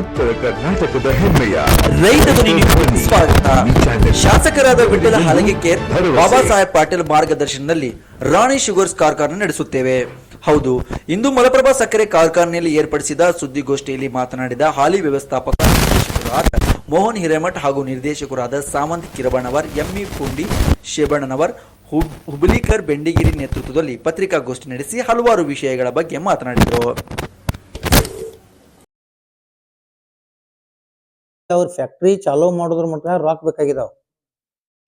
ಉತ್ತರ ಕರ್ನಾಟಕದ ಹೆಮ್ಮೆಯ ರೈತ ಸ್ವಾಗತ. ಶಾಸಕರಾದ ವಿಠಲ ಹಲಗೆಕೇರ್ ಬಾಬಾ ಸಾಹೇಬ್ ಪಾಟೀಲ್ ಮಾರ್ಗದರ್ಶನದಲ್ಲಿ ರಾಣಿ ಶುಗರ್ಸ್ ಕಾರ್ಖಾನೆ ನಡೆಸುತ್ತೇವೆ. ಹೌದು ಇಂದು ಮಲಪ್ರಭಾ ಸಕ್ಕರೆ ಕಾರ್ಖಾನೆಯಲ್ಲಿ ಏರ್ಪಡಿಸಿದ ಸುದ್ದಿಗೋಷ್ಠಿಯಲ್ಲಿ ಮಾತನಾಡಿದ ಹಾಲಿ ವ್ಯವಸ್ಥಾಪಕ ನಿರ್ದೇಶಕರಾದ ಮೋಹನ್ ಹಿರೇಮಠ್ ಹಾಗೂ ನಿರ್ದೇಶಕರಾದ ಸಾಮಂತ್ ಕಿರಬಣ್ಣವರ್ ಎಂಇ ಪುಂಡಿ ಶೇಬಣ್ಣನವರ್ ಹುಬ್ಲಿಕರ್ ಹುಬ್ಳಿಕರ್ ಬೆಂಡಿಗಿರಿ ನೇತೃತ್ವದಲ್ಲಿ ಪತ್ರಿಕಾಗೋಷ್ಠಿ ನಡೆಸಿ ಹಲವಾರು ವಿಷಯಗಳ ಬಗ್ಗೆ ಮಾತನಾಡಿದರು. ಅವ್ರ ಫ್ಯಾಕ್ಟ್ರಿ ಚಾಲೋ ಮಾಡೋದ್ರ ಮಟ್ಟ ರೊಕ್ಕ ಬೇಕಾಗಿದ್ದಾವೆ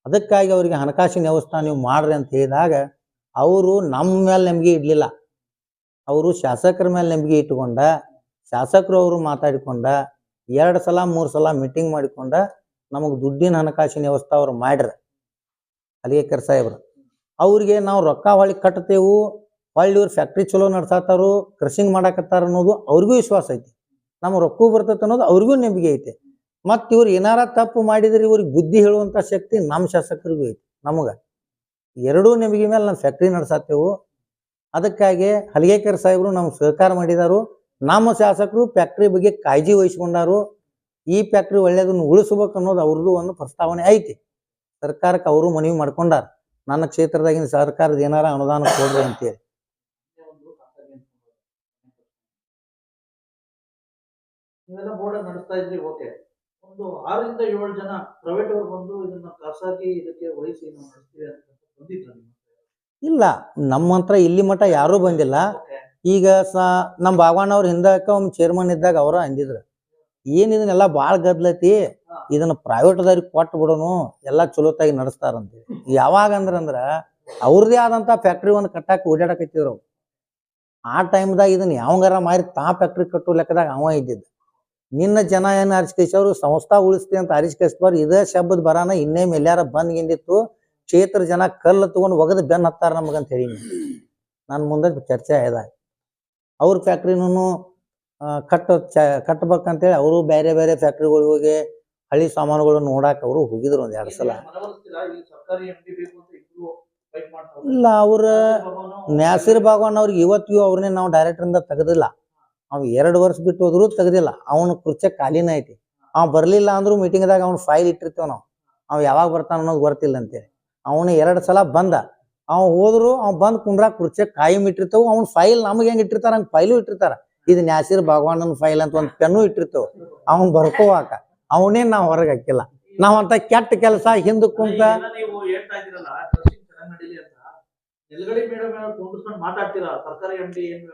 ಅದಕ್ಕಾಗಿ ಅವರಿಗೆ ಹಣಕಾಸಿನ ವ್ಯವಸ್ಥೆ ನೀವು ಮಾಡ್ರಿ ಅಂತ ಹೇಳಿದಾಗ ಅವರು ನಮ್ಮ ಮೇಲೆ ನಂಬಿಕೆ ಇಡ್ಲಿಲ್ಲ. ಅವರು ಶಾಸಕರ ಮೇಲೆ ನಂಬಿಕೆ ಇಟ್ಟುಕೊಂಡ ಶಾಸಕರು ಅವರು ಮಾತಾಡಿಕೊಂಡ, ಎರಡು ಸಲ, ಮೂರು ಸಲ ಮೀಟಿಂಗ್ ಮಾಡಿಕೊಂಡ ನಮಗೆ ದುಡ್ಡಿನ ಹಣಕಾಸಿನ ವ್ಯವಸ್ಥೆ ಅವ್ರು ಮಾಡ್ರ. ಅಲಿಗೇಕರ್ ಸಾಹೇಬ್ರು, ಅವ್ರಿಗೆ ನಾವು ರೊಕ್ಕ ಹೊಳ್ಳಿ ಕಟ್ತೇವು ಹೊಳ್ಳಿ ಇವ್ರು ಫ್ಯಾಕ್ಟ್ರಿ ಚಲೋ ನಡ್ಸಾತಾರು ಕ್ರಷಿಂಗ್ ಮಾಡಾಕತ್ತಾರ ಅನ್ನೋದು ಅವ್ರಿಗೂ ವಿಶ್ವಾಸ ಐತಿ. ನಮ್ಗೆ ರೊಕ್ಕ ಬರ್ತೈತೆ ಅನ್ನೋದು ಅವ್ರಿಗೂ ನಂಬಿಕೆ ಐತೆ. ಮತ್ತು ಇವ್ರು ಏನಾರ ತಪ್ಪು ಮಾಡಿದ್ರೆ ಇವ್ರಿಗೆ ಬುದ್ಧಿ ಹೇಳುವಂಥ ಶಕ್ತಿ ನಮ್ಮ ಶಾಸಕರಿಗೂ ಐತಿ, ನಮಗೆ. ಎರಡೂ ನಿಮಗೆ ಮೇಲೆ ನಾವು ಫ್ಯಾಕ್ಟ್ರಿ ನಡೆಸತ್ತೇವು ಅದಕ್ಕಾಗಿ ಹಲಿಗೇಕರ್ ಸಾಹೇಬರು ನಮ್ಗೆ ಸಹಕಾರ ಮಾಡಿದಾರು. ನಮ್ಮ ಶಾಸಕರು ಫ್ಯಾಕ್ಟ್ರಿ ಬಗ್ಗೆ ಕಾಳಜಿ ವಹಿಸ್ಕೊಂಡಾರು. ಈ ಫ್ಯಾಕ್ಟ್ರಿ ಒಳ್ಳೆಯದನ್ನು ಉಳಿಸ್ಬೇಕು ಅನ್ನೋದು ಅವ್ರದ್ದು ಒಂದು ಪ್ರಸ್ತಾವನೆ ಐತಿ. ಸರ್ಕಾರಕ್ಕೆ ಅವರು ಮನವಿ ಮಾಡ್ಕೊಂಡಾರ. ನನ್ನ ಕ್ಷೇತ್ರದಾಗಿನ ಸರ್ಕಾರದ ಏನಾರ ಅನುದಾನ ಕೊಡ್ರಿ ಅಂತೇಳಿ. ನಡೆಸ್ತಾ ಇದ್ರಿ, ಓಕೆ. ಒಂದು ಆರರಿಂದ ಏಳು ಜನ ಪ್ರೈವೇಟ್ ಅವರು ಬಂದು ಇದನ್ನ ಖಾಸಗಿ ಇದಕ್ಕೆ ವಹಿಸಿ ನಾವು ನಡೆಸ್ತೀವಿ ಅಂತ ಬಂದಿದ್ರ ಇಲ್ಲ ನಮ್ಮ ಹತ್ರ ಇಲ್ಲಿ ಮಠ ಯಾರೂ ಬಂದಿಲ್ಲ. ಈಗ ಸ ನಮ್ಮ ಭಗವಾನ್ ಅವ್ರ ಹಿಂದಕ್ಕೆ ಒಮ್ಮೆ ಚೇರ್ಮನ್ ಇದ್ದಾಗ ಅವರ ಅಂದಿದ್ರು. ಏನ್ ಇದನ್ನೆಲ್ಲ ಭಾಳ ಗದ್ಲತಿ? ಇದನ್ನ ಪ್ರೈವೇಟ್ದವ್ರಿಗೆ ಕೊಟ್ಟು ಬಿಡೋನು ಎಲ್ಲ ಚಲೋತಾಗಿ ನಡೆಸ್ತಾರಂತೆ ಯಾವಾಗ ಅಂದ್ರ ಅಂದ್ರ ಅವ್ರದೇ ಆದಂತ ಫ್ಯಾಕ್ಟ್ರಿ ಒಂದು ಕಟ್ಟಾಕ ಓಡಾಡಕತ್ತಿದ್ರು. ಆ ಟೈಮ್ದಾಗ ಇದನ್ನ ಯಾವಂಗಾರ ಮಾರಿ ತಾ ಫ್ಯಾಕ್ಟ್ರಿ ಕಟ್ಟೋ ಲೆಕ್ಕದಾಗ ಅವ ಇದ್ದಿದ್ದ. ನಿನ್ನ ಜನ ಏನ್ ಅರಿಸ್ಕೈಸವ್ರು ಸಂಸ್ಥಾ ಉಳಿಸ್ತಿ ಅಂತ ಅರಿಸ್ಕೈಸ್ಬಾರ್ ಇದೇ ಶಬ್ದ ಬರಾನ ಇನ್ನೇ ಎಲ್ಲಾರ ಬಂದ್ ಗಿಂದಿತ್ತು ಕ್ಷೇತ್ರ ಜನ ಕಲ್ಲು ತಗೊಂಡು ಒಗದು ಬೆನ್ ಹತ್ತಾರ ನಮಗಂತ ಹೇಳಿ ನಾನು ಮುಂದೆ ಚರ್ಚೆ ಆಯ್ದ. ಅವ್ರ ಫ್ಯಾಕ್ಟ್ರಿನೂ ಕಟ್ಟ, ಚ, ಕಟ್ಬೇಕಂತೇಳಿ ಅವರು ಬೇರೆ ಬೇರೆ ಫ್ಯಾಕ್ಟ್ರಿಗಳಿಗೆ ಹೋಗಿ ಹಳಿ ಸಾಮಾನುಗಳು ನೋಡಾಕ ಅವರು ಹೋಗಿದ್ರು ಒಂದ್ ಎರಡು ಸಲ. ಇಲ್ಲ, ಅವ್ರ ನ್ಯಾಸಿರ್ ಭಾಗವನ್ ಅವ್ರಿಗೆ ಇವತ್ತಿಗೂ ಅವ್ರನ್ನೇ ನಾವು ಡೈರೆಕ್ಟ್ರಿಂದ ತೆಗೆದಿಲ್ಲ. ಅವ್ ಎರಡು ವರ್ಷ ಬಿಟ್ಟು ಹೋದ್ರು ತೆಗ್ದಿಲ್ಲ. ಅವನ ಕುರ್ಚೆ ಖಾಲಿನ ಐತಿ. ಅವ್ ಬರ್ಲಿಲ್ಲ ಮೀಟಿಂಗ್ ಮೀಟಿಂಗ್ದಾಗ ಅವ್ನ ಫೈಲ್ ಇಟ್ಟಿರ್ತೇವ್ ನಾವು. ಅವ್ ಯಾವಾಗ ಬರ್ತಾನ ಅನ್ನೋದು ಗೊತ್ತಿಲ್ಲ ಅಂತೇಳಿ ಅವನು ಎರಡು ಸಲ ಬಂದ. ಅವ್ ಹೋದ್ರು, ಅವ್ ಬಂದ್ ಕುಂದ್ರ ಕುರ್ಚೆ ಕಾಯಂ ಇಟ್ಟಿರ್ತೇವು. ಅವ್ನ ಫೈಲ್ ನಮಗೆ ಹೆಂಗ್ ಇಟ್ಟಿರ್ತಾರ? ಹಂಗ್ ಫೈಲು ಇಟ್ಟಿರ್ತಾರ. ಇದು ನ್ಯಾಸಿರ್ ಭಗವಾನನ ಫೈಲ್ ಅಂತ ಒಂದ್ ಪೆನ್ನು ಇಟ್ಟಿರ್ತೇವ್. ಅವ್ನ್ ಬರ್ಕೋವಾಕ. ಅವನೇನ್ ನಾವ್ ಹೊರಗೆ ಹಾಕಿಲ್ಲ. ನಾವ್ ಅಂತ ಕೆಟ್ಟ ಕೆಲಸ ಹಿಂದಕ್ ಕುಂತ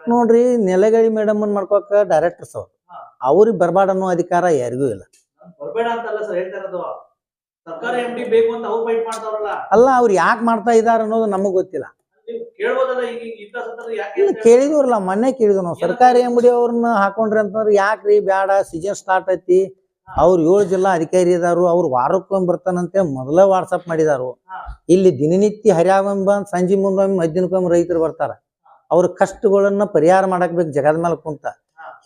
ನೋಡ್ರಿ ನೆಲಗಳಿ ಮೇಡಮ್ ಮಾಡ್ಕೋಕ ಡೈರೆಕ್ಟರ್ಸ್ ಅವ್ರು. ಅವ್ರಿಗೆ ಬರಬಾರ್ದ ಅನ್ನೋ ಅಧಿಕಾರ ಯಾರಿಗೂ ಇಲ್ಲ. ಅಲ್ಲ ಅವ್ರು ಯಾಕೆ ಮಾಡ್ತಾ ಇದಾರ ಅನ್ನೋದು ನಮಗ್ ಗೊತ್ತಿಲ್ಲ. ಕೇಳಿದ್ರಲ್ಲ ಮೊನ್ನೆ ಕೇಳಿದ್ವಿ ನಾವು. ಸರ್ಕಾರಿ ಅಂಗಡಿ ಅವ್ರನ್ನ ಹಾಕೊಂಡ್ರಿ ಅಂತಂದ್ರೆ ಯಾಕ್ರಿ? ಬ್ಯಾಡ ಸೀಸನ್ ಸ್ಟಾರ್ಟ್ ಐತಿ. ಅವ್ರು ಏಳು ಜಿಲ್ಲಾ ಅಧಿಕಾರಿ ಇದಾರು ಅವ್ರು ವಾರಕ್ಕೊಮ್ಮೆ ಬರ್ತಾನಂತೆ ಮೊದಲ ವಾಟ್ಸಪ್ ಮಾಡಿದಾರು. ಇಲ್ಲಿ ದಿನನಿತ್ಯ ಹರ್ಯಾಗೊಮ್ಮೆ ಬಂದ್ ಸಂಜೆ ಮುಂದೊಮ್ಮೆ ಮಧ್ಯಾಹ್ನಕ್ಕೊಮ್ಮೆ ರೈತರು ಬರ್ತಾರ. ಅವ್ರ ಕಷ್ಟಗಳನ್ನ ಪರಿಹಾರ ಮಾಡಕ್ ಬೇಕು ಜಗದ ಮೇಲೆ ಕುಂತ.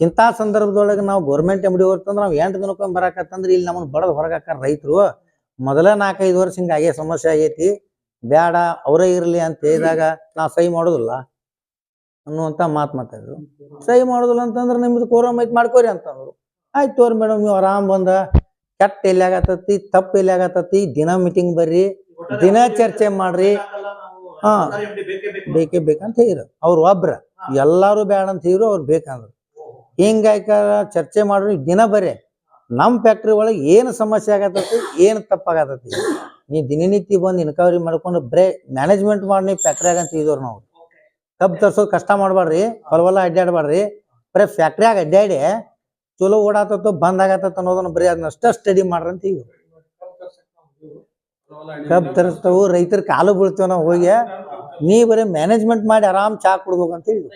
ಇಂತ ಇಂಥ ಸಂದರ್ಭದೊಳಗೆ ನಾವು ಗೌರ್ಮೆಂಟ್ ಅಂಗಡಿ ಹೋಗ್ತಂದ್ರೆ ನಾವು ಎಂಟು ದಿನಕ್ಕೊಮ್ಮೆ ಬರಾಕತ್ತಂದ್ರೆ ಇಲ್ಲಿ ನಮ್ಮನ್ನ ಬಡದ್ ಹೊರಗಾಕ ರೈತರು. ಮೊದಲ ನಾಲ್ಕೈದು ವರ್ಷ ಹಿಂಗ ಆಗೇ ಸಮಸ್ಯೆ ಆಗೈತಿ. ಬ್ಯಾಡ ಅವರೇ ಇರಲಿ ಅಂತ ಹೇಳಿದಾಗ ನಾವು ಸಹಿ ಮಾಡೋದಿಲ್ಲ ಅನ್ನುವಂತ ಮಾತು ಮಾತಾಡಿದ್ರು. ಸಹಿ ಮಾಡೋದಿಲ್ಲ ಅಂತಂದ್ರೆ ನಿಮ್ದು ಕೋರಮ್ ಐತಿ ಮಾಡ್ಕೋರಿ ಅಂತಂದ್ರು. ಆಯ್ತು ತೋರಿ ಮೇಡಮ್ ನೀವು ಆರಾಮ್ ಬಂದ. ಕೆಟ್ಟ ಎಲ್ಲಿ ಆಗತ್ತತಿ ತಪ್ಪು ಎಲ್ಲಿ ಆಗತ್ತತಿ ದಿನ ಮೀಟಿಂಗ್ ಬರ್ರಿ ದಿನ ಚರ್ಚೆ ಮಾಡ್ರಿ. ಹಾ. ಬೇಕೇ ಬೇಕು. ಬೇಕೇ ಬೇಕಂತ ಹೇಳಿರ ಅವ್ರು ಒಬ್ರ. ಎಲ್ಲಾರು ಬೇಡ ಅಂತ ಹೇಳಿದ್ರು ಅವ್ರು ಬೇಕಂದ್ರು. ಹಿಂಗಾಯ್ಕ ಚರ್ಚೆ ಮಾಡ್ರಿ ದಿನ ಬರ್ರಿ. ನಮ್ ಫ್ಯಾಕ್ಟ್ರಿ ಒಳಗೆ ಏನು ಸಮಸ್ಯೆ ಆಗತ್ತತಿ ಏನು ತಪ್ಪಾಗತ್ತತಿ ನೀ ದಿನನಿತ್ಯ ಬಂದು ಇನ್ಕವರಿ ಮಾಡ್ಕೊಂಡು ಬ್ರೇ ಮ್ಯಾನೇಜ್ಮೆಂಟ್ ಮಾಡಿ ಫ್ಯಾಕ್ಟ್ರಿಯಾಗ ಅಂತ ಇದ್ರು ನಾವು. ಕಬ್ಬು ತರ್ಸೋದು ಕಷ್ಟ ಮಾಡಬೇಡ್ರಿ ಹೊಲವಲ್ಲ ಅಡ್ಡಾಡಬೇಡ್ರಿ ಬರೀ ಫ್ಯಾಕ್ಟ್ರಿಯಾಗ ಅಡ್ಡಾಡಿ ಚಲೋ ಓಡಾತೋ ಬಂದ್ ಆಗತ್ತ ಅನ್ನೋದನ್ನ ಬರೀ ಅದನ್ನಷ್ಟ ಸ್ಟಡಿ ಮಾಡ್ರಂತ ಈಗ. ಕಬ್ ತರಿಸ್ತಾವು, ರೈತರ ಕಾಲು ಬೀಳ್ತೇವೆ ನಾವು ಹೋಗಿ, ನೀ ಬರೀ ಮ್ಯಾನೇಜ್ಮೆಂಟ್ ಮಾಡಿ ಆರಾಮ್ ಚಾ ಕುಡ್ಬೇಕು ಅಂತ ಹೇಳಿ.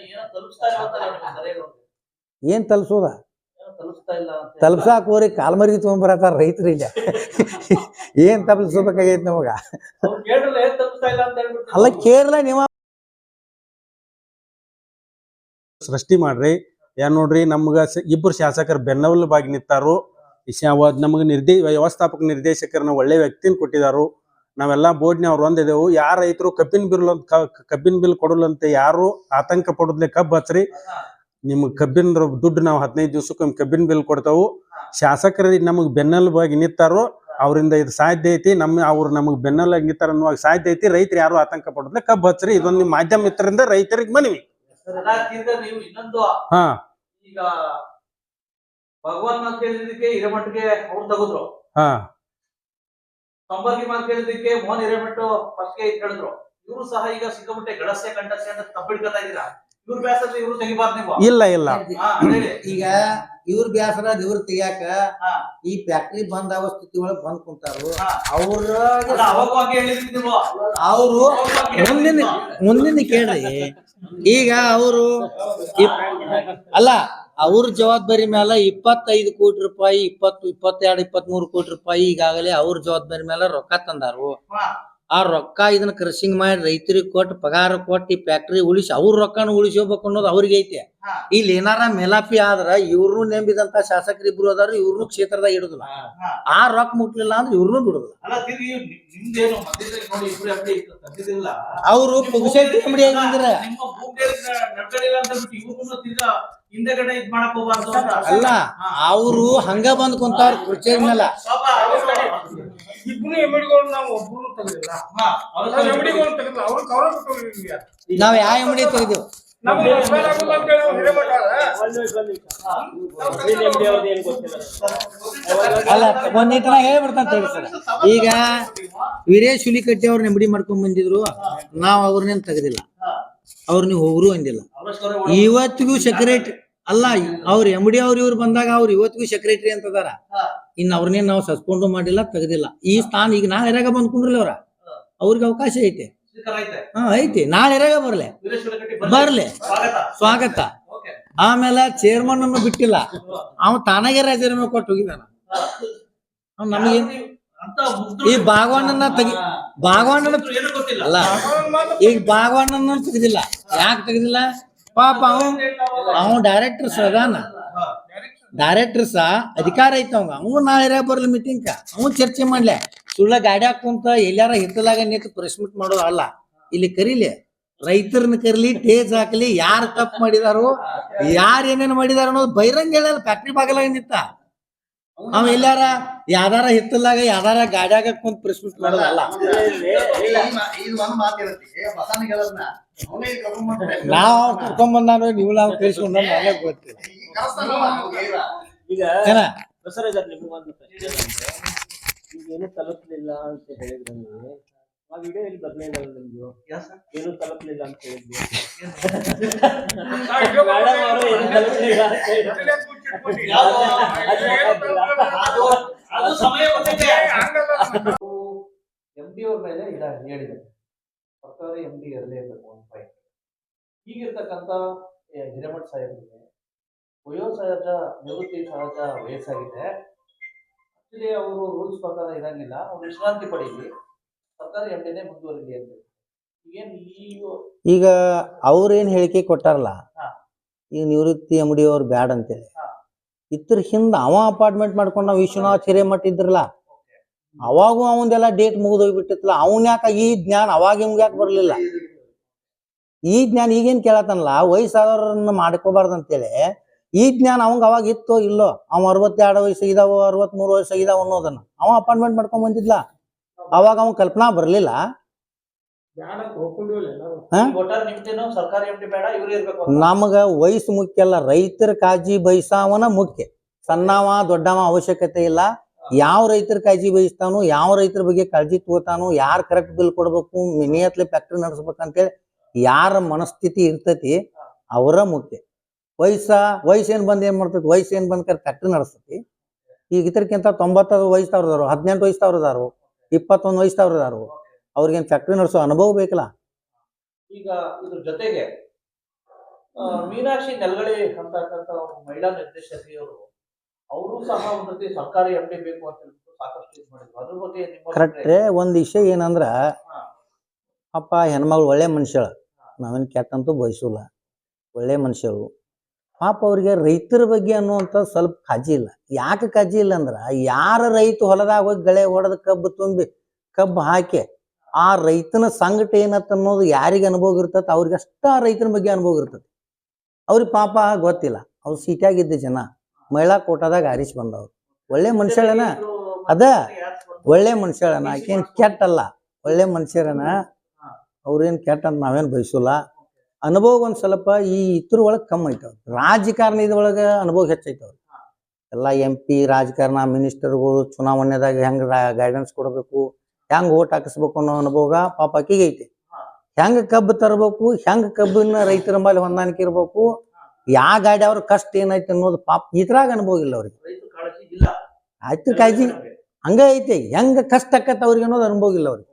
ಏನೋ ತಲ್ಸೋದ? ತಲ್ಸಾಕ್ ಹೋರಿ ಕಾಲ್ಮರಿಗೆ ತೊಗೊಂಬರತ್ತಾರ ರೈತರು ಇಲ್ಲ. ಏನ್ ತಲ್ಸ್ಬೇಕಾಗೈತಿ ನಮಗ? ಅಲ್ಲ ಕೇರಳ ನೀವ ಸೃಷ್ಟಿ ಮಾಡ್ರಿ. ಏನ್ ನೋಡ್ರಿ ನಮ್ಗ ಇಬ್ರು ಶಾಸಕರು ಬೆನ್ನವಲುಬಾಗಿ ನಿಂತಾರು. ನಮ್ಗೆ ನಿರ್ದೇ ವ್ಯವಸ್ಥಾಪಕ ನಿರ್ದೇಶಕರನ್ನ ಒಳ್ಳೆ ವ್ಯಕ್ತಿನ ಕೊಟ್ಟಿದಾರು. ನಾವೆಲ್ಲ ಬೋರ್ಡ್ನವ್ರು ಒಂದಿದೆವು. ಯಾರ ರೈತರು ಕಬ್ಬಿನ ಬಿಲ್ ಕಬ್ಬಿನ ಬಿಲ್ ಕೊಡಲಂತೆ ಯಾರು ಆತಂಕ ಪಡೋದ್ಲೆ ಕಬ್ಬು ಹಚ್ರಿ. ನಿಮ್ಗೆ ಕಬ್ಬಿನ ದುಡ್ಡು ನಾವು ಹದಿನೈದು ದಿವ್ಸಕ್ಕೊಮ್ಮೆ ಕಬ್ಬಿನ ಬಿಲ್ ಕೊಡ್ತಾವು. ಶಾಸಕರಿಗೆ ನಮಗೆ ಬೆನ್ನೆಲುಬಾಗಿ ನಿಂತಾರೋ. ಅವರಿಂದ ಇದು ಸಾಧ್ಯ ಐತಿ. ನಮ್ಮ ಅವ್ರು ನಮಗೆ ಬೆನ್ನೆಲಾಗಿ ನಿಂತಾರ ಸಾಧ್ಯ ಐತಿ. ರೈತರು ಯಾರು ಆತಂಕ ಪಡೋದ್ಲೆ ಕಬ್ಬು ಹಚ್ಚ್ರಿ ಇದೊಂದು ಮಾಧ್ಯಮ ಮಿತ್ರರಿಂದ ರೈತರಿಗೆ ಮನವಿ. ನೀವು ಇನ್ನೊಂದು ಹಾ. ಈಗ ಭಗವಾನ್ ಮಾತು ಕೇಳಿದಕ್ಕೆ ಹಿರೇಮಠಗೆ ಅವ್ರು ತಗದ್ರು. ಹಾ. ತಂಬರ್ಗಿ ಮಾತು ಕೇಳಿದಕ್ಕೆ ಮೋಹನ್ ಹಿರೇಮಠ ಫಸ್ಟ್ಗೆ ಹೇಳಿದ್ರು ಇವರು ಸಹ ಈಗ ಸಿಕ್ಕಾಪಟ್ಟೆ ಗಡಸೆ ಕಂಡಸೆ ಅಂತ ತಪ್ಪಿಡ್ಕೊತಾ ಇದ್ದೀರಾ? ಇವ್ರ ಬ್ಯಾಸಲ್ಲಿ ಇವ್ರು ತೆಗಿಬಾರ್ದು ನೀವು. ಇಲ್ಲ ಇಲ್ಲ. ಈಗ ಇವ್ರ ಬ್ಯಾಸರ ಇವ್ರ ತೆಗಿಯಾಕ ಹಾ. ಈ ಫ್ಯಾಕ್ಟ್ರಿ ಬಂದ್ ಆಗೋ ಸ್ಥಿತಿ ಒಳಗ್ ಬಂದ್ ಕುಂತಾರು ಹಾ. ಅವ್ರ ಅಲ್ಲ, ಅವಾಗ ಹಂಗೆ ಹೇಳಿದ್ರಿ ನೀವು ಅವರು ಮುಂದಿನ ಮುಂದಿನ ಕೇಳ್ರಿ ಈಗ ಅವರು ಅಲ್ಲ ಅವ್ರ ಜವಾಬ್ದಾರಿ ಮೇಲೆ ಇಪ್ಪತ್ತೈದು ಕೋಟಿ ರೂಪಾಯಿ ಇಪ್ಪತ್ತು ಇಪ್ಪತ್ತೆರಡು ಇಪ್ಪತ್ಮೂರು ಕೋಟಿ ರೂಪಾಯಿ ಈಗಾಗಲೇ ಅವ್ರ ಜವಾಬ್ದಾರಿ ಮೇಲೆ ರೊಕ್ಕ ತಂದಾರು ಹಾ. ಆ ರೊಕ್ಕ ಇದನ್ನ ಕೃಷಿಂಗ್ ಮಾಡಿ ರೈತರಿಗೆ ಕೊಟ್ಟು ಪಗಾರ ಕೊಟ್ಟು ಈ ಫ್ಯಾಕ್ಟ್ರಿ ಉಳಿಸಿ ಅವ್ರ ರೊಕ್ಕನ ಉಳಿಸ್ಕೋಬೇಕು ಅನ್ನೋದು ಅವ್ರಿಗೆ ಐತೆ. ಇಲ್ಲಿ ಏನಾರ ಮೇಲಾಪಿ ಆದ್ರ ಇವ್ರನ್ನೂ ನೆಂಬಿದಂತ ಶಾಸಕರು ಇಬ್ರು ಅದಾರು ಇವ್ರನ್ನೂ ಕ್ಷೇತ್ರದಾಗ ಇಡುದಿಲ್ಲ ಆ ರೊಕ್ಕ ಮುಟ್ಲಿಲ್ಲ ಅಂದ್ರೆ ಇವ್ರನ್ನೂ ಬಿಡುದಿಲ್ಲ. ಅವರು ಪುಗಸೆಟ್ಟಿ ಅಂಗಡಿ ಆಗಿದ್ರ ಅಲ್ಲ ಅವರು ಹಂಗ ಬಂದ್ ಕುಂತಾರ ಕುರ್ಚಿ ಮೇಲೆ. ಇಬ್ರು ಎಮ್ಮಿಡಿಗಳು ನಾವು ಒಬ್ರು ತೆಗೆದಿಲ್ಲ. ಹಾ, ಅವ್ರ ನಾವು ಎಮ್ಮಿಡಿಗಳು ತೆಗೆದಿಲ್ಲ. ಅವ್ರು ಕವರ ಬಿಟ್ಟು ನಾವ್ ಯಾವ ಅಂಗಡಿ ತೆಗ್ದೇವ್ ನಮ್ಮ ಮೊಬೈಲ್ ಆಗುಲ್ಲ ಅಂತ ಹೇಳಿ ಅವ್ರು ಹಿರೇಮಠ ಅಲ್ಲ ಒಂದ್ ನಿಟ್ಟಿನ ಹೇಳ್ಬಿಡ್ತಂತ ಹೇಳಿ ಸರ್. ಈಗ ವೀರೇಶ್ ಹುಲಿಕಟ್ಟಿ ಅವ್ರನ್ನ ಎಮ್ಡಿ ಮಾಡ್ಕೊಂಡ್ ಬಂದಿದ್ರು. ನಾವ್ ಅವ್ರನ್ನೇನ್ ತೆಗ್ದಿಲ್ಲ. ಅವ್ರ ನೀವು ಹೋಗ್ರು ಅಂದಿಲ್ಲ. ಇವತ್ತಿಗೂ ಸೆಕ್ರೆಟರಿ ಅಲ್ಲ ಅವ್ರ ಎಂಬಡಿ ಅವ್ರ ಇವ್ರು ಬಂದಾಗ ಅವ್ರು ಇವತ್ತಿಗೂ ಸೆಕ್ರೆಟರಿ ಅಂತ ಅದಾರ ಅವ್ರನ್ನೇ ನಾವು ಸಸ್ಪೆಂಡು ಮಾಡಿಲ್ಲ ತೆಗೆದಿಲ್ಲ. ಈ ಸ್ಥಾನ ಈಗ ನಾಳೆ ಎರಾಗ ಬಂದ್ ಕುಂಡ್ರಲ್ಲ ಅವ್ರ? ಅವ್ರಿಗೆ ಅವಕಾಶ ಐತೆ. ಹಾ ಐತಿ. ನಾಳೆ ಎರಾಗ ಬರ್ಲೆ. ಬರ್ಲೆ ಕಟ್ಟಿ ಬರ್ಲಿ. ಸ್ವಾಗತ. ಸ್ವಾಗತ. ಓಕೆ. ಆಮೇಲೆ ಚೇರ್ಮನ್ ಅನ್ನು ಬಿಟ್ಟಿಲ್ಲ. ಅವ್ ತಾನಾಗೆ ರಾಜೀನಾಮೆ ಕೊಟ್ಟು ಹೋಗಿದಾನ ಅವ್ ನಮಗೆ ಈ ಭಾಗವಣ್ಣನ ತೆಗಿ. ಭಾಗವಣ್ಣನ ಅಲ್ಲ. ಈಗ ಭಾಗವಣ್ಣನ ತೆಗೆದಿಲ್ಲ. ಯಾಕೆ ತೆಗೆದಿಲ್ಲ? ಪಾಪ ಅವ ಅವ ಡೈರೆಕ್ಟರ್ ಅದಾನ. ಹಾ. ಡೈರೆಕ್ಟರ್ ಸಹ ಅಧಿಕಾರ ಐತ ಅವಂಗ. ಅವ್ ನಾಳೆ ಬರ್ಲಿ ಮೀಟಿಂಗ್ ಅವ್ ಚರ್ಚೆ ಮಾಡ್ಲೆ. ಸುಳ್ಳ ಗಾಡಿ ಹಾಕೊಂತ ಎಲ್ಲಾರ ಹಿತ್ತಲಾಗ ನಿಂತು ಪ್ರೆಸ್ ಮೀಟ್ ಮಾಡೋದು ಅಲ್ಲ. ಇಲ್ಲಿ ಕರೀಲಿ ರೈತರನ್ನ ಕರೀಲಿ ಟೇಜ್ ಹಾಕಲಿ ಯಾರು ತಪ್ಪು ಮಾಡಿದಾರು ಯಾರು ಏನೇನು ಮಾಡಿದಾರ ಅನ್ನೋದು ಬಹಿರಂಗ ಹೇಳಲ್ಲ ಫ್ಯಾಕ್ಟ್ರಿ ಬಾಗಲಾಗ ನಿಂತ. ಅವ ಎಲ್ಲಾರ ಯಾವ್ದಾರ ಹಿತ್ತಲಾಗ ಯಾವ್ದಾರ ಗಾಡ್ಯಾಗ ಕುಂತ ಪ್ರೆಸ್ ಮೀಟ್ ಮಾಡೋದು ಅಲ್ಲ. ನಾವ್ ಕರ್ಕೊಂಡ್ ಬಂದಾನು ನೀವು ನಾವು ಕಳಿಸ್ಕೊಂಡ ನನಗೆ ಗೊತ್ತಿಲ್ಲ. ಈಗ ಬಸವರಾಜ್ ನಿಮಗೊಂದು ಇದೆ. ಈಗ ಏನು ತಲುಪಲಿಲ್ಲ ಅಂತ ಹೇಳಿದ್ರೆ ನೀವು ಆ ವಿಡಿಯೋ ಇಲ್ಲಿ ಬರ್ಲಿಲ್ಲ ನಿಮ್ದು? ಏನು ತಲುಪಲಿಲ್ಲ ಅಂತ ಹೇಳಿದ್ವಿ ಎಂ ಡಿ ಅವ್ರ ಮೇಲೆ ಇಲ್ಲ ಹೇಳಿದೆ. ಸರ್ಕಾರ ಎಂ ಡಿ ಇರಬೇಕು ಒಂದು ಪಾಯಿಂಟ್ ಈಗಿರ್ತಕ್ಕಂಥ ಹಿರೇಮಠ ಸಾಹೇಬರಿಗೆ ವಯೋಸಹಜ ನಿವೃತ್ತಿ ಸಹಜ ವಯಸ್ಸಾಗಿದೆ. ಆಕ್ಚುಲಿ ಅವರು ರೂಲ್ಸ್ ಪ್ರಕಾರ ಇರಂಗಿಲ್ಲ. ಅವ್ರು ವಿಶ್ರಾಂತಿ ಪಡೀಲಿ. ಸರ್ಕಾರಿ ಎಂಟನೇ ಮುಂದುವರಿಲಿ ಅಂತ ಈಗೇನು ಈ ಈಗ ಅವ್ರೇನ್ ಹೇಳಿಕೆ ಕೊಟ್ಟಾರಲ್ಲ? ಹಾ. ಈಗ ನಿವೃತ್ತಿ ಅಂಗಡಿ ಅವ್ರು ಬ್ಯಾಡ್ ಅಂತೇಳಿ. ಹಾ. ಇದ್ರ ಹಿಂದ ಅವ ಅಪಾರ್ಟ್ಮೆಂಟ್ ಮಾಡ್ಕೊಂಡು ನಾವು ವಿಶ್ವನಾಥ್ ಹಿರೇಮಠ ಇದ್ರಲ್ಲ ಅವಾಗೂ ಅವಂದೆಲ್ಲ ಡೇಟ್ ಮುಗಿದೋಗ್ಬಿಟ್ಟಿತ್ತಲ್ಲ ಅವನ್ ಯಾಕ ಈ ಜ್ಞಾನ ಅವಾಗ ಇವ್ಗೆ ಯಾಕೆ ಬರ್ಲಿಲ್ಲ? ಈ ಜ್ಞಾನ ಈಗೇನ್ ಕೇಳತ್ತನಲ್ಲ ವಯಸ್ಸಾದವ್ರನ್ನ ಮಾಡ್ಕೋಬಾರ್ದು ಅಂತೇಳಿ ಈ ಜ್ಞಾನ ಅವಂಗ ಅವಾಗ ಇತ್ತೋ ಇಲ್ಲೋ ಅವ ಅರವತ್ತೆರಡು ವಯಸ್ಸಾಗಿದಾವ ಅರವತ್ಮೂರು ವಯಸ್ಸಾಗಿದಾವ ಅನ್ನೋದನ್ನ ಅವ ಅಪಾಯಿಂಟ್ಮೆಂಟ್ ಮಾಡ್ಕೊಂಡ್ ಬಂದಿದ್ಲ. ಅವಾಗ ಅವ ಕಲ್ಪನಾ ಬರ್ಲಿಲ್ಲ. ನಮಗ ವಯಸ್ಸು ಮುಖ್ಯ ಅಲ್ಲ ರೈತರ ಕಾಳಜಿ ಬಯಸಾವನ ಮುಖ್ಯ. ಸಣ್ಣವ ದೊಡ್ಡವ ಅವಶ್ಯಕತೆ ಇಲ್ಲ. ಯಾವ ರೈತರ ಕಾಳಜಿ ಬಯಸ್ತಾನು ಯಾವ ರೈತರ ಬಗ್ಗೆ ಕಾಳಜಿ ತಗೋತಾನು ಯಾರು ಕರೆಕ್ಟ್ ಬಿಲ್ ಕೊಡ್ಬೇಕು ಮಿನಿಯತ್ಲೆ ಫ್ಯಾಕ್ಟ್ರಿ ನಡೆಸ್ಬೇಕಂತೇಳಿ ಯಾರ ಮನಸ್ಥಿತಿ ಇರ್ತತಿ ಅವರ ಮುಖ್ಯ. ವಯಸ್ಸ ವಯಸ್ಸು ಬಂದು ಬಂದ್ ಏನ್ ಮಾಡ್ತೈತಿ ವಯಸ್ಸೇನು ಏನ್ ಕರೆ ಫ್ಯಾಕ್ಟ್ರಿ ನಡೆಸ್ತೈತಿ ಈಗ ಇದಕ್ಕಿಂತ ತೊಂಬತ್ತದು ವಯಸ್ಸವ್ರದಾರು ಹದಿನೆಂಟು ವಯಸ್ಸವ್ರದಾರು ಇಪ್ಪತ್ತೊಂದು ವಯಸ್ಸವ್ರದಾರು ಅವ್ರಿಗೇನು ಫ್ಯಾಕ್ಟ್ರಿ ನಡೆಸೋ ಅನುಭವ ಬೇಕಲ್ಲ? ಈಗ ಇದ್ರ ಜೊತೆಗೆ ಮೀನಾಕ್ಷಿ ನೆಲಗಳಿ ಅಂತಕ್ಕಂಥ ಮಹಿಳಾ ನಿರ್ದೇಶಕಿಯವರು ಅವರು ಸಹ ಒಂದು ರೀತಿ ಸರ್ಕಾರಿ ಎಂ ಡಿ ಬೇಕು ಅಂತ ಹೇಳ್ಬಿಟ್ಟು ಸಾಕಷ್ಟು ಇದು ಮಾಡಿದ್ರು. ಅದ್ರ ಬಗ್ಗೆ ನಿಮ್ಮ ಕರೆಕ್ಟ್ರೆ ಒಂದು ವಿಷಯ ಏನಂದ್ರ. ಅಪ್ಪ ಹೆಣ್ಮಗಳು ಒಳ್ಳೆ ಮನುಷ್ಯಳು. ನಾವೇನು ಕೆಟ್ಟಂತೂ ಬಯಸಲ್ಲ. ಒಳ್ಳೆ ಮನುಷ್ಯರು. ಪಾಪ ಅವ್ರಿಗೆ ರೈತರ ಬಗ್ಗೆ ಅನ್ನುವಂಥ ಸ್ವಲ್ಪ ಕಾಜಿ ಇಲ್ಲ. ಯಾಕೆ ಕಾಜಿ ಇಲ್ಲ ಅಂದ್ರೆ, ಯಾರ ರೈತ ಹೊಲದಾಗ ಹೋಗಿ ಗಳೆ ಹೊಡೆದ ಕಬ್ಬು ತುಂಬಿ ಕಬ್ಬು ಹಾಕಿ, ಆ ರೈತನ ಸಂಕಟ ಏನತ್ತ ಅನ್ನೋದು ಯಾರಿಗೆ ಅನುಭವ ಇರ್ತದೆ ಅವ್ರಿಗೆ ಅಷ್ಟ ರೈತನ ಬಗ್ಗೆ ಅನುಭವ ಇರ್ತದೆ ಅವ್ರಿಗೆ ಪಾಪ ಗೊತ್ತಿಲ್ಲ. ಅವ್ರು ಸೀಟಾಗಿದ್ದ ಜನ, ಮಹಿಳಾ ಕೋಟಾದಾಗ ಆರಿಸಿ ಬಂದವ್ರು. ಒಳ್ಳೆ ಮನುಷ್ಯಳನ, ಅದ, ಒಳ್ಳೆ ಮನುಷ್ಯಳನ, ಆಕೇನು ಕೆಟ್ಟಲ್ಲ. ಒಳ್ಳೆ ಮನುಷ್ಯರನ, ಅವ್ರೇನು ಕೆಟ್ಟ ಅಂತ ನಾವೇನ್ ಬಯಸಲ್ಲ. ಅನುಭವ ಒಂದು ಸ್ವಲ್ಪ ಈ ಇದ್ರ ಒಳಗೆ ಕಮ್ಮಿ ಐತವ್ ರಾಜಕಾರಣದ ಒಳಗೆ ಅನುಭವ ಹೆಚ್ಚೈತವ್ರು ಎಲ್ಲ ಎಂ ಪಿ ರಾಜಕಾರಣ ಮಿನಿಸ್ಟರ್ಗಳು ಚುನಾವಣೆದಾಗ ಹೆಂಗ್ ಗೈಡೆನ್ಸ್ ಕೊಡಬೇಕು ಹೆಂಗ್ ಓಟ್ ಹಾಕಿಸ್ಬೇಕು ಅನ್ನೋ ಅನುಭವ ಪಾಪ ಆಕಿಗೆ ಐತಿ. ಹೆಂಗ್ ಕಬ್ಬು ತರಬೇಕು ಹೆಂಗ್ ಕಬ್ಬಿನ ರೈತರ ಮೇಲೆ ಹೊಂದಾಣಿಕೆ ಇರಬೇಕು ಯಾ ಗಾಡಿ ಅವ್ರ ಕಷ್ಟ ಏನೈತೆ ಅನ್ನೋದು ಪಾಪ ಇದ್ರಾಗ ಅನುಭವ ಇಲ್ಲ ಅವ್ರಿಗೆ. ರೈತ ಕಾಳಜಿ ಹಂಗ ಐತಿ. ಹೆಂಗ ಕಷ್ಟ ಆಕತ್ತ ಅವ್ರಿಗೆ ಅನ್ನೋದು ಅನುಭವ ಇಲ್ಲ ಅವ್ರಿಗೆ.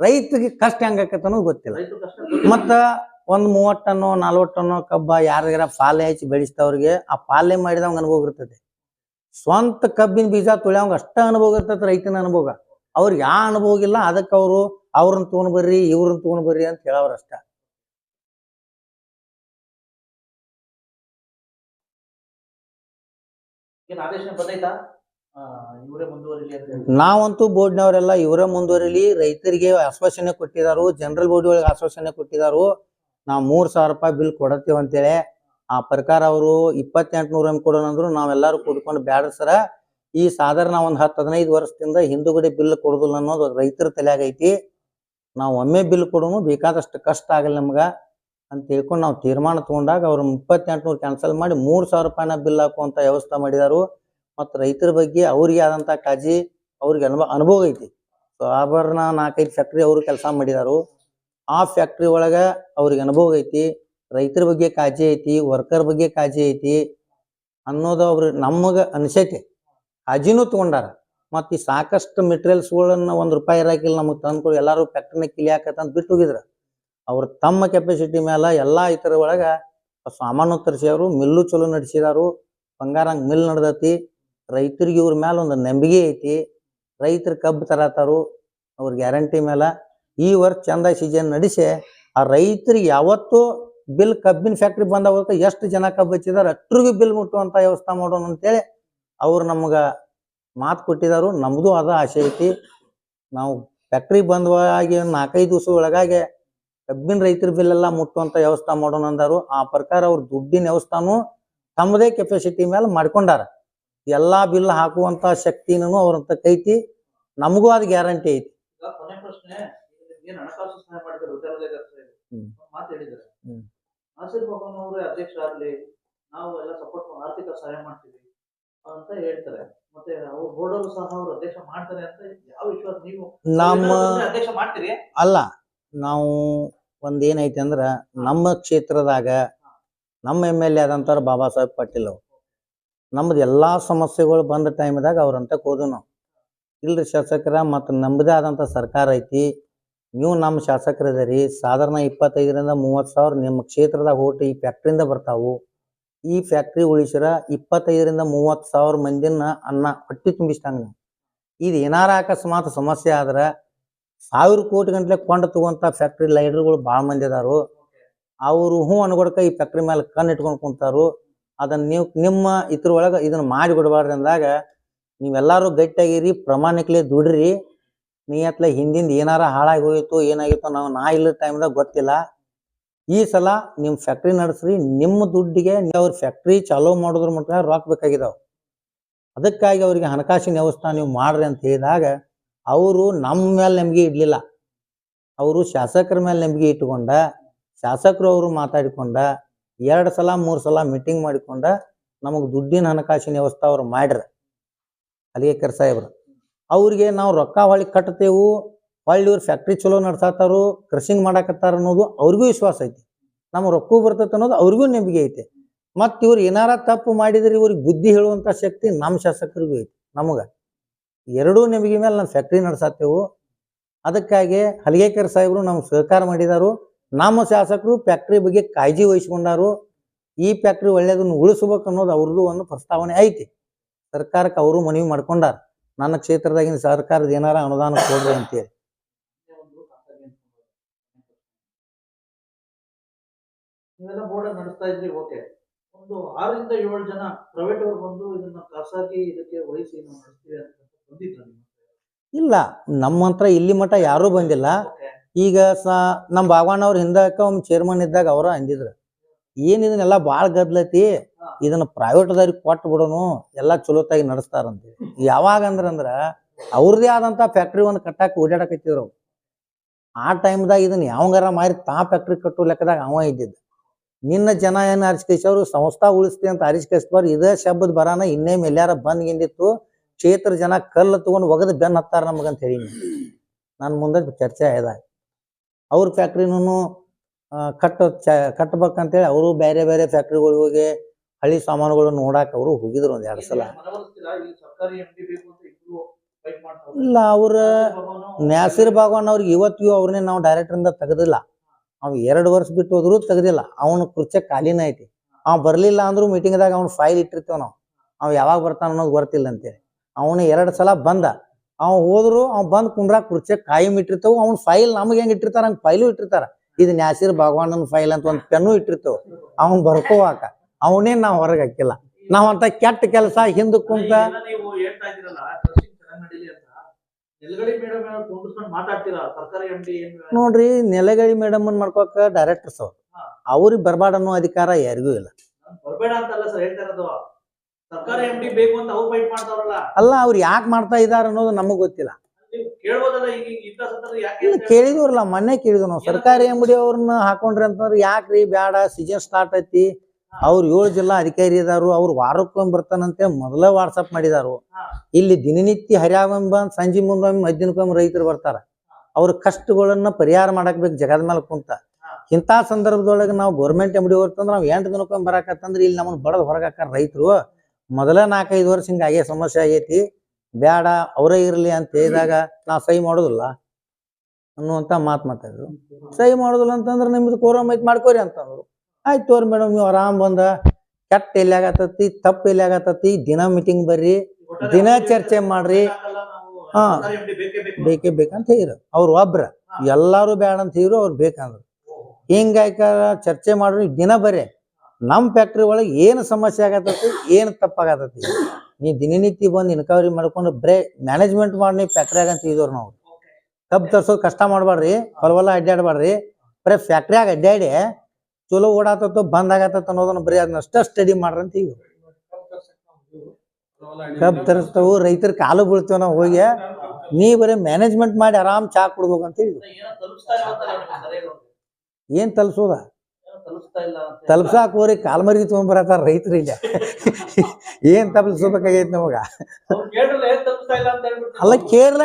ರೈತರಿಗೆ ಕಷ್ಟ ಹೆಂಗ ಆಕತ್ತ ಅನ್ನೋದು ಗೊತ್ತಿಲ್ಲ. ಮತ್ತ ಒಂದ್ ಮೂವತ್ ಟನ್ನು ನಲ್ವತ್ತು ಟನ್ನು ಕಬ್ಬ ಯಾರಿಗಾರ ಪಾಲೆ ಹಚ್ಚಿ ಬೆಳೆಸ್ತವ್ರಿಗೆ ಆ ಪಾಲೆ ಮಾಡಿದವಂಗ ಅನುಭವ ಇರ್ತದೆ. ಸ್ವಂತ ಕಬ್ಬಿನ ಬೀಜ ತುಳಿಯವಂಗ ಅಷ್ಟ ಅನುಭವ ಇರ್ತೈತಿ ರೈತನ ಅನುಭವ. ಅವ್ರಿಗೆ ಯಾ ಅನುಭವ ಇಲ್ಲ ಅದಕ್ಕೆ ಅವರು ಅವ್ರನ್ನ ತಗೊಂಡ್ ಬರ್ರಿ ಇವ್ರನ್ನ ತಗೊಂಡ್ ಬರ್ರಿ ಅಂತ ಹೇಳವ್ರಷ್ಟ ನಾವಂತೂ ಬೋರ್ಡ್ನವರೆಲ್ಲ ಇವರೇ ಮುಂದುವರಿಲಿ ರೈತರಿಗೆ ಆಶ್ವಾಸನೆ ಕೊಟ್ಟಿದಾರು ಜನರಲ್ ಬೋರ್ಡ್ ಒಳಗೆ ಆಶ್ವಾಸನೆ ಕೊಟ್ಟಿದಾರು. ನಾವು ಮೂರ್ ಸಾವಿರ ರೂಪಾಯಿ ಬಿಲ್ ಕೊಡತ್ತೀವಿ ಅಂತೇಳಿ, ಆ ಪ್ರಕಾರ ಅವರು ಇಪ್ಪತ್ತೆಂಟು ನೂರ ಕೊಡೋಣ ಅಂದ್ರು ನಾವೆಲ್ಲರೂ ಕೂಡ್ಕೊಂಡು ಬ್ಯಾಡ್ರಿ ಸರ. ಈ ಸಾಧಾರಣ ಒಂದ್ ಹತ್ತು ಹದಿನೈದು ವರ್ಷದಿಂದ ಹಿಂದುಗಡೆ ಬಿಲ್ ಕೊಡುದಿಲ್ಲ ಅನ್ನೋದು ರೈತರ ತಲೆಯಾಗ ಐತಿ. ನಾವು ಒಮ್ಮೆ ಬಿಲ್ ಕೊಡೋನು ಬೇಕಾದಷ್ಟು ಕಷ್ಟ ಆಗಲ್ಲ ನಮ್ಗ ಅಂತ ಹೇಳ್ಕೊಂಡು ನಾವು ತೀರ್ಮಾನ ತಗೊಂಡಾಗ ಅವ್ರು ಇಪ್ಪತ್ತೆಂಟು ನೂರು ಕ್ಯಾನ್ಸಲ್ ಮಾಡಿ ಮೂರ್ ಸಾವಿರ ರೂಪಾಯಿನ ಬಿಲ್ ಹಾಕುವಂತ ವ್ಯವಸ್ಥೆ ಮಾಡಿದಾರು. ಮತ್ತು ರೈತರ ಬಗ್ಗೆ ಅವ್ರಿಗೆ ಆದಂತ ಕಾಳಜಿ ಅವ್ರಿಗೆ ಅನುಭವ ಅನುಭವ ಐತಿ. ಸೊ ಆಭರಣ ನಾಲ್ಕೈದು ಫ್ಯಾಕ್ಟ್ರಿ ಅವರು ಕೆಲಸ ಮಾಡಿದಾರು. ಆ ಫ್ಯಾಕ್ಟ್ರಿ ಒಳಗ ಅವ್ರಿಗೆ ಅನುಭವ ಐತಿ, ರೈತರ ಬಗ್ಗೆ ಕಾಳಜಿ ಐತಿ ವರ್ಕರ್ ಬಗ್ಗೆ ಕಾಳಜಿ ಐತಿ ಅನ್ನೋದು ಅವ್ರ ನಮಗ ಅನಿಸೈತಿ. ಕಾಳಜಿನೂ ತಗೊಂಡಾರ. ಮತ್ತು ಈ ಸಾಕಷ್ಟು ಮೆಟೀರಿಯಲ್ಸ್ಗಳನ್ನು ಒಂದು ರೂಪಾಯಿ ಇರಾಕಿಲ್ಲ ನಮಗೆ ತಂದ್ಕೊಡಿ, ಎಲ್ಲರೂ ಫ್ಯಾಕ್ಟ್ರಿನ ಅಂತ ಬಿಟ್ಟು ಹೋಗಿದ್ರ. ಅವ್ರ ತಮ್ಮ ಕೆಪಾಸಿಟಿ ಮೇಲೆ ಎಲ್ಲಾ ಇತರ ಒಳಗ ಸಾಮಾನು ತರಿಸ್ಯಾರು ಮಿಲ್ಲು ಚಲೋ ನಡೆಸಿದಾರು ಬಂಗಾರಂಗ್ ಮಿಲ್ ನಡೆದೈತಿ, ರೈತರಿಗೆ ಇವ್ರ ಮೇಲೆ ಒಂದು ನಂಬಿಕೆ ಐತಿ, ರೈತರು ಕಬ್ಬು ತರತಾರು, ಅವ್ರ ಗ್ಯಾರಂಟಿ ಮೇಲೆ ಈ ವರ್ಷ ಚಂದ ಸೀಸನ್ ನಡೆಸಿ, ಆ ರೈತರಿಗೆ ಯಾವತ್ತೂ ಬಿಲ್ ಕಬ್ಬಿನ ಫ್ಯಾಕ್ಟ್ರಿ ಬಂದಾಗ ಎಷ್ಟು ಜನ ಕಬ್ಬು ಹಚ್ಚಿದಾರೆ ಅಷ್ಟ್ರಿಗೂ ಬಿಲ್ ಮುಟ್ಟುವಂತ ವ್ಯವಸ್ಥೆ ಮಾಡೋಣ ಅಂತೇಳಿ ಅವ್ರು ನಮ್ಗೆ ಮಾತು ಕೊಟ್ಟಿದಾರು. ನಮ್ದು ಅದ ಆಸೆ ಐತಿ. ನಾವು ಫ್ಯಾಕ್ಟ್ರಿ ಬಂದವಾಗಿ ನಾಲ್ಕೈದು ದಿವಸ ಒಳಗಾಗಿ ಕಬ್ಬಿನ ರೈತರ ಬಿಲ್ ಎಲ್ಲ ಮುಟ್ಟುವಂತ ವ್ಯವಸ್ಥೆ ಮಾಡೋಣ ಅಂದರು. ಆ ಪ್ರಕಾರ ಅವ್ರ ದುಡ್ಡಿನ ವ್ಯವಸ್ಥಾನು ತಮ್ಮದೇ ಕೆಪಾಸಿಟಿ ಮೇಲೆ ಮಾಡ್ಕೊಂಡಾರ. ಎಲ್ಲಾ ಬಿಲ್ ಹಾಕುವಂತ ಶಕ್ತಿನೂ ಅವ್ರಂತ ಕೈತಿ ನಮಗೂ ಅದು ಗ್ಯಾರಂಟಿ ಐತಿ. ಏನ್ ಹಣಕಾಸು ಸಹಾಯ ಮಾಡಿದ್ರು ಹ್ಮ್. ಮಾತು ಹೇಳಿದ್ದಾರೆ. ಆಸಿರ್ ಬಾಬನ್ ಅವರೇ ಅಧ್ಯಕ್ಷ ಆಗ್ಲಿ ನಾವು ಎಲ್ಲ ಸಪೋರ್ಟ್ ಆರ್ಥಿಕ ಸಹಾಯ ಮಾಡ್ತೀವಿ ಅಂತ ಹೇಳ್ತಾರೆ. ಮತ್ತೆ ಅವ್ರ ಬೋರ್ಡ್ ಅವರು ಸಹ ಅವ್ರು ಅಧ್ಯಕ್ಷ ಮಾಡ್ತಾರೆ ಅಂತ ಯಾವ ವಿಶ್ವಾಸ ನೀವು? ನಮ್ಮ ಅಧ್ಯಕ್ಷ ಮಾಡ್ತೀರಿ? ಅಲ್ಲ ನಾವು ಒಂದ್ ಏನೈತಿ ಅಂದ್ರ ನಮ್ಮ ಕ್ಷೇತ್ರದಾಗ ನಮ್ಮ ಎಂ ಎಲ್ ಎ ಆದಂತವ್ರು ಬಾಬಾ ಸಾಹೇಬ್ ಪಾಟೀಲ್ ಅವ್ರು. ನಮ್ದು ಎಲ್ಲಾ ಸಮಸ್ಯೆಗಳು ಬಂದ ಟೈಮ್ದಾಗ ಅವ್ರಂತ ಹೋದ್ವು ನಾವು ಇಲ್ರಿ ಶಾಸಕರ ಮತ್ತು ನಮ್ಮದೇ ಆದಂತ ಸರ್ಕಾರ ಐತಿ. ನೀವು ನಮ್ಮ ಶಾಸಕರ ಅದರಿ ಸಾಧಾರಣ ಇಪ್ಪತ್ತೈದರಿಂದ ಮೂವತ್ತು ಸಾವಿರ ನಿಮ್ಮ ಕ್ಷೇತ್ರದಾಗ ಓಟ್ ಈ ಫ್ಯಾಕ್ಟ್ರಿಯಿಂದ ಬರ್ತಾವು. ಈ ಫ್ಯಾಕ್ಟ್ರಿ ಉಳಿಸಿರ ಇಪ್ಪತ್ತೈದರಿಂದ ಮೂವತ್ತು ಸಾವಿರ ಮಂದಿನ ಅನ್ನ ಹೊಟ್ಟಿ ತುಂಬಿಸ್ತಾಂಗ ನೀವು. ಇದು ಏನಾರ ಅಕಸ್ಮಾತ್ ಸಮಸ್ಯೆ ಆದ್ರೆ ಸಾವಿರ ಕೋಟಿ ಗಂಟ್ಲೆ ಕೊಂಡು ತಗೊಂತ ಫ್ಯಾಕ್ಟ್ರಿ ಲೈಡರ್ಗಳು ಭಾಳ ಮಂದಿ ಅದಾರು. ಅವರು ಹ್ಞೂ ಅನ್ಗೊಡ್ಕ ಈ ಫ್ಯಾಕ್ಟ್ರಿ ಮೇಲೆ ಕಣ್ಣು ಇಟ್ಕೊಂಡು ಕುಂತಾರು. ಅದನ್ನ ನೀವು ನಿಮ್ಮ ಇದ್ರ ಒಳಗ ಇದನ್ನ ಮಾಡಿ ಬಿಡಬಾರ್ದು ಅಂದಾಗ ನೀವೆಲ್ಲರೂ ಗಟ್ಟಿಯಾಗಿರಿ, ಪ್ರಾಮಾಣಿಕಲೆ ದುಡ್ರಿ. ನೀಯತ್ಲೆ ಹಿಂದಿಂದ ಏನಾರ ಹಾಳಾಗಿ ಹೋಯಿತು ಏನಾಗಿತ್ತು ನಾವು ನಾ ಇಲ್ಲ ಟೈಮ್ದಾಗ ಗೊತ್ತಿಲ್ಲ. ಈ ಸಲ ನಿಮ್ಮ ಫ್ಯಾಕ್ಟ್ರಿ ನಡೆಸ್ರಿ, ನಿಮ್ಮ ದುಡ್ಡಿಗೆ ಅವ್ರ ಫ್ಯಾಕ್ಟ್ರಿ ಚಾಲೂ ಮಾಡೋದ್ರ ಮಟ್ಟ ರೊಕ್ಕ ಬೇಕಾಗಿದಾವ. ಅದಕ್ಕಾಗಿ ಅವ್ರಿಗೆ ಹಣಕಾಸಿನ ವ್ಯವಸ್ಥೆ ನೀವು ಮಾಡ್ರಿ ಅಂತ ಹೇಳಿದಾಗ ಅವರು ನಮ್ಮ ಮೇಲೆ ನಂಬಿಕೆ ಇಡ್ಲಿಲ್ಲ. ಅವರು ಶಾಸಕರ ಮೇಲೆ ನಂಬಿಕೆ ಇಟ್ಟುಕೊಂಡ ಶಾಸಕರು ಅವರು ಮಾತಾಡಿಕೊಂಡ, ಎರಡು ಸಲ, ಮೂರು ಸಲ ಮೀಟಿಂಗ್ ಮಾಡಿಕೊಂಡ ನಮಗೆ ದುಡ್ಡಿನ ಹಣಕಾಸಿನ ವ್ಯವಸ್ಥೆ ಅವ್ರು ಮಾಡ್ರ. ಅಲ್ಲಿಗೆ ಸಾಹೇಬ್ರು ಅವ್ರಿಗೆ ನಾವು ರೊಕ್ಕ ಹೊಳ್ಳಿ ಕಟ್ತೇವು ಹೊಳ್ಳಿ ಇವ್ರು ಫ್ಯಾಕ್ಟ್ರಿ ಚಲೋ ನಡ್ಸಾತಾರು ಕ್ರಷಿಂಗ್ ಮಾಡಾಕತ್ತಾರ ಅನ್ನೋದು ಅವ್ರಿಗೂ ವಿಶ್ವಾಸ ಐತಿ. ನಮ್ಮ ರೊಕ್ಕ ಬರ್ತೈತೆ ಅನ್ನೋದು ಅವ್ರಿಗೂ ನಂಬಿಕೆ ಐತೆ. ಮತ್ತು ಇವ್ರು ಏನಾರ ತಪ್ಪು ಮಾಡಿದ್ರೆ ಇವ್ರಿಗೆ ಬುದ್ಧಿ ಹೇಳುವಂಥ ಶಕ್ತಿ ನಮ್ಮ ಶಾಸಕರಿಗೂ ಐತಿ, ನಮಗೆ. ಎರಡೂ ನಂಬಿಕೆ ಮೇಲೆ ನಾವು ಫ್ಯಾಕ್ಟ್ರಿ ನಡ್ಸಾತೇವು. ಅದಕ್ಕಾಗಿ ಹಲಗೇಕರ್ ಸಾಹೇಬರು ನಮ್ಗೆ ಸಹಕಾರ ಮಾಡಿದಾರು. ನಮ್ಮ ಶಾಸಕರು ಫ್ಯಾಕ್ಟ್ರಿ ಬಗ್ಗೆ ಕಾಳಜಿ ವಹಿಸ್ಕೊಂಡಾರು. ಈ ಫ್ಯಾಕ್ಟ್ರಿ ಒಳ್ಳೇದನ್ನು ಉಳಿಸ್ಬೇಕು ಅನ್ನೋದು ಅವ್ರದ್ದು ಒಂದು ಪ್ರಸ್ತಾವನೆ ಐತಿ. ಸರ್ಕಾರಕ್ಕೆ ಅವರು ಮನವಿ ಮಾಡ್ಕೊಂಡಾರ. ನನ್ನ ಕ್ಷೇತ್ರದಾಗಿನ ಸರ್ಕಾರದ ಏನಾರ ಅನುದಾನ ಕೊಡ್ರಿ ಅಂತೇಳಿ. ಒಂದು ಖಾಸಗಿ ಅನ್ಕೊಂಡು. ನೀವೆಲ್ಲ ಬೋರ್ಡ್ ನಡೆಸ್ತಾ ಇದ್ರಿ ಓಕೆ ಒಂದು ಆರರಿಂದ ಏಳು ಜನ ಪ್ರೈವೇಟ್ ಅವ್ರು ಬಂದು ಇದನ್ನ ಖಾಸಗಿ ಇದಕ್ಕೆ ವಹಿಸಿ ನಾವು ನಡೆಸ್ತೀವಿ ಅಂತ ಬಂದಿದ್ರ ನಿಮ್ಮ ಇಲ್ಲ ನಮ್ಮ ಹತ್ರ ಇಲ್ಲಿ ಮಟ್ಟ ಯಾರೂ ಬಂದಿಲ್ಲ. ಈಗ ಸ ನಮ್ಮ ಭಗವಾನ್ ಅವ್ರ ಹಿಂದಕ್ಕೆ ಒಮ್ಮೆ ಚೇರ್ಮನ್ ಇದ್ದಾಗ ಅವರ ಅಂದಿದ್ರು. ಏನು ಇದನ್ನೆಲ್ಲ ಭಾಳ ಗದ್ಲೈತಿ? ಇದನ್ನ ಪ್ರೈವೇಟ್ದವ್ರಿಗೆ ಕೊಟ್ಟು ಬಿಡೋನು ಎಲ್ಲಾ ಚಲೋತಾಗಿ ನಡೆಸ್ತಾರಂತೆ. ಯಾವಾಗ ಅಂದ್ರ ಅಂದ್ರ ಅವ್ರದೇ ಆದಂತ ಫ್ಯಾಕ್ಟ್ರಿ ಒಂದು ಕಟ್ಟಾಕ ಓಡಾಡಕತ್ತಿದ್ರು ಅವ್ರು. ಆ ಟೈಮ್ದಾಗ ಇದನ್ನ ಯಾವಂಗಾರ ಮಾರಿ ತಾ ಫ್ಯಾಕ್ಟ್ರಿ ಕಟ್ಟೋ ಲೆಕ್ಕದಾಗ ಅವ ಇದ್ದಿದ್ದ. ನಿನ್ನ ಜನ ಏನ್ ಅರಿಸ್ಕೈಸವ್ರು ಸಂಸ್ಥಾ ಉಳಿಸ್ತಿ ಅಂತ ಅರಿಸ್ಕೇಶ್ವರ್ ಇದೇ ಶಬ್ದ ಬರಾನ ಇನ್ನೇ ಎಲ್ಲಾರ ಬಂದ್ ಗಿಂದಿತ್ತು ಕ್ಷೇತ್ರ ಜನ ಕಲ್ಲು ತಗೊಂಡು ಒಗದ ಬೆನ್ ಹತ್ತಾರ ನಮಗಂತ ಹೇಳಿ ನಾನು. ಮುಂದೆ ಚರ್ಚೆ ಆಯ್ದಾಗ ಅವ್ರ ಫ್ಯಾಕ್ಟ್ರಿನೂ ಕಟ್ಟ ಚ, ಕಟ್ಬೇಕಂತೇಳಿ ಅವರು ಬೇರೆ ಬೇರೆ ಫ್ಯಾಕ್ಟ್ರಿಗಳಿಗೆ ಹೋಗಿ ಹಳಿ ಸಾಮಾನುಗಳು ನೋಡಾಕ ಅವರು ಹೋಗಿದ್ರು ಒಂದ್ ಎರಡು ಸಲ. ಇಲ್ಲಿ, ಅವ್ರ ನ್ಯಾಸಿರ್ ಭಗವಾನ್ ಅವ್ರಿಗೆ ಇವತ್ತಿಗೂ ಅವ್ರನ್ನೇ ನಾವು ಡೈರೆಕ್ಟರ್ ಇಂದ ತೆಗೆದಿಲ್ಲ. ಅವ್ ಎರಡು ವರ್ಷ ಬಿಟ್ಟು ಹೋದ್ರು ತೆಗ್ದಿಲ್ಲ. ಅವನ ಕುರ್ಚೆ ಖಾಲಿನ ಐತಿ. ಅವ್ ಬರ್ಲಿಲ್ಲ ಅಂದ್ರೂ ಮೀಟಿಂಗ್ದಾಗ ಅವ್ನ ಫೈಲ್ ಇಟ್ಟಿರ್ತೇವ್ ನಾವು. ಅವ್ ಯಾವಾಗ ಬರ್ತಾನ ಅನ್ನೋದು ಗೊತ್ತಿಲ್ಲ ಅಂತೇಳಿ. ಅವನು ಎರಡು ಸಲ ಬಂದ. ಅವ್ ಹೋದ್ರು, ಅವ್ ಬಂದ್ ಕುಂಡ್ರ ಕುರ್ಚೆ ಕಾಯಂ ಇಟ್ಟಿರ್ತೇವೆ. ಅವ್ನ ಫೈಲ್ ನಮಗೆ ಹೆಂಗ್ ಇಟ್ಟಿರ್ತಾರ, ಹಂಗೆ ಫೈಲು ಇಟ್ಟಿರ್ತಾರ. ಇದು ನ್ಯಾಸಿರ್ ಭಗವಾನನ್ ಫೈಲ್ ಅಂತ ಒಂದು ಪೆನ್ನು ಇಟ್ಟಿರ್ತೇವ್. ಅವ್ನ್ ಬರ್ಕೋವಾಕ. ಅವನೇ ನಾವು ಹೊರಗೆ ಹಾಕಿಲ್ಲ. ನಾವ್ ಅಂತ ಕೆಟ್ಟ ಕೆಲಸ ಹಿಂದ ಕುಂತ ಹೇಳ್ತಾ ಇದ್ದೀರಲ್ಲ ಕ್ರಷಿಂಗ್ ಚೆನ್ನಾಗಿ ಅಂತ. ನೆಲಗಡಿ ಮೇಡಮ್ ಕುಂಡಿಸ್ಕೊಂಡು ಮಾತಾಡ್ತೀರಾ? ಸರ್ಕಾರಿ ಎಂ ನೋಡ್ರಿ ನೆಲಗಳಿ ಮೇಡಮ್ ಮಾಡ್ಕೋಕ ಡೈರೆಕ್ಟರ್ಸ್ ಅವ್ರು. ಅವ್ರಿಗೆ ಬರಬಾರ್ದು ಅನ್ನೋ ಅಧಿಕಾರ ಯಾರಿಗೂ ಇಲ್ಲ. ಅಲ್ಲ ಅವ್ರು ಯಾಕೆ ಮಾಡ್ತಾ ಇದಾರ ಅನ್ನೋದು ನಮಗ್ ಗೊತ್ತಿಲ್ಲ. ಕೇಳಿದ್ರಲ್ಲ ಮೊನ್ನೆ ಕೇಳಿದ್ವಿ ನಾವು. ಸರ್ಕಾರಿ ಅಂಗಡಿ ಅವ್ರನ್ನ ಹಾಕೊಂಡ್ರಿ ಅಂತಂದ್ರೆ ಯಾಕ್ರಿ? ಬ್ಯಾಡ ಸೀಸನ್ ಸ್ಟಾರ್ಟ್ ಐತಿ. ಅವ್ರು ಏಳು ಜಿಲ್ಲಾ ಅಧಿಕಾರಿ ಇದಾರು ಅವ್ರು ವಾರಕ್ಕೊಮ್ಮೆ ಬರ್ತಾನಂತೆ ಮೊದಲೇ ವಾಟ್ಸಪ್ ಮಾಡಿದಾರು. ಇಲ್ಲಿ ದಿನನಿತ್ಯ ಹರಿಯಾವೆಂಬ ಸಂಜೆ ಮುಂದೊಮ್ಮೆ ಮಧ್ಯಾಹ್ನಕ್ಕೊಮ್ಮೆ ರೈತರು ಬರ್ತಾರ. ಅವ್ರ ಕಷ್ಟಗಳನ್ನ ಪರಿಹಾರ ಮಾಡಕ್ ಬೇಕು ಜಗದ ಮೇಲೆ ಕುಂತ. ಇಂಥ ಸಂದರ್ಭದೊಳಗೆ ನಾವು ಗೌರ್ಮೆಂಟ್ ಅಂಗಡಿ ಹೊರ್ತಂದ್ರೆ ನಾವು ಎಂಟು ದಿನಕ್ಕೊಮ್ಮೆ ಬರಾಕತ್ತಂದ್ರೆ ಇಲ್ಲಿ ನಮ್ಮನ್ನ ಬಡದ್ ಹೊರಗಾಕಾರ ರೈತರು. ಮೊದಲ ನಾಲ್ಕೈದು ವರ್ಷ ಹಿಂಗ ಆಗೇ ಸಮಸ್ಯೆ ಆಗೈತಿ. ಬ್ಯಾಡ, ಅವರೇ ಇರ್ಲಿ ಅಂತ ಹೇಳಿದಾಗ ನಾ ಸಹಿ ಮಾಡೋದಿಲ್ಲ. ಅನ್ನುವಂತ ಮಾತು ಮಾತಾಡಿದ್ರು. ಸಹಿ ಮಾಡೋದಿಲ್ಲ ಅಂತಂದ್ರೆ ನಿಮ್ದು ಕೋರಮ್ ಐತಿ ಮಾಡ್ಕೋರಿ ಅಂತಂದ್ರು. ಆಯ್ತು ತೋರಿ ಮೇಡಮ್, ನೀವು ಆರಾಮ್ ಬಂದ. ಕೆಟ್ಟ ಎಲ್ಲಿ ಆಗತ್ತತಿ ತಪ್ಪು ಎಲ್ಲಿ ಆಗತ್ತತಿ ದಿನ ಮೀಟಿಂಗ್ ಬರ್ರಿ, ದಿನ ಚರ್ಚೆ ಮಾಡ್ರಿ. ಹಾ. ಬೇಕೇ ಬೇಕು ಬೇಕೇ ಬೇಕಂತ ಹೇಳಿದ್ರು ಅವ್ರು ಒಬ್ರ. ಎಲ್ಲಾರು ಬೇಡ ಅಂತ ಹೇಳಿದ್ರು ಅವ್ರು ಬೇಕಂದ್ರು. ಹಿಂಗಾಯ್ಕ ಚರ್ಚೆ ಮಾಡ್ರಿ, ದಿನ ಬರ್ರಿ. ನಮ್ಮ ಫ್ಯಾಕ್ಟ್ರಿ ಒಳಗೆ ಏನು ಸಮಸ್ಯೆ ಆಗತ್ತತಿ ಏನು ತಪ್ಪಾಗತ್ತತಿ ನೀ ದಿನನಿತ್ಯ ಬಂದು ಇನ್ಕವರಿ ಮಾಡ್ಕೊಂಡು ಬ್ರೇ ಮ್ಯಾನೇಜ್ಮೆಂಟ್ ಮಾಡಿ ಫ್ಯಾಕ್ಟ್ರಿಯಾಗ ಅಂತ ಹೇಳಿದ್ರು ನಾವು. ಕಬ್ಬು ತರ್ಸೋದು ಕಷ್ಟ ಮಾಡ್ಬಾರ್ರಿ ಹೊಲವಲ್ಲ ಅಡ್ಡಾಡ್ಬಾರ್ರಿ ಬರೀ ಫ್ಯಾಕ್ಟ್ರಿಯಾಗ ಅಡ್ಡಾಡಿ ಚಲೋ ಓಡಾತತ್ತೋ ಬಂದ್ ಆಗತ್ತ ಅನ್ನೋದನ್ನ ಬರೀ ಅದನ್ನಷ್ಟ ಸ್ಟಡಿ ಮಾಡ್ರಿ ಅಂತ ಈಗ. ಕಬ್ ತರಿಸ್ತಾವು ರೈತರ ಕಾಲು ಬೀಳ್ತೇವ ನಾವು ಹೋಗಿ ನೀ ಬರೀ ಮ್ಯಾನೇಜ್ಮೆಂಟ್ ಮಾಡಿ ಆರಾಮ್ ಚಾ ಕುಡ್ಬೇಕಂತ ಹೇಳಿ ಏನೋ ತಲ್ಸೋದ? ತಲ್ಪಸಾಕ ಹೋರಿ ಕಾಲ್ಮರಿಗೆ ತೊಗೊಂಬರತ್ತಾರ ರೈತರು ಇಲ್ಲ. ಏನ್ ತಪ್ಪಿಸ್ಬೇಕಾಗೈತಿ ನಮಗ? ಅಲ್ಲ ಕೇರಳ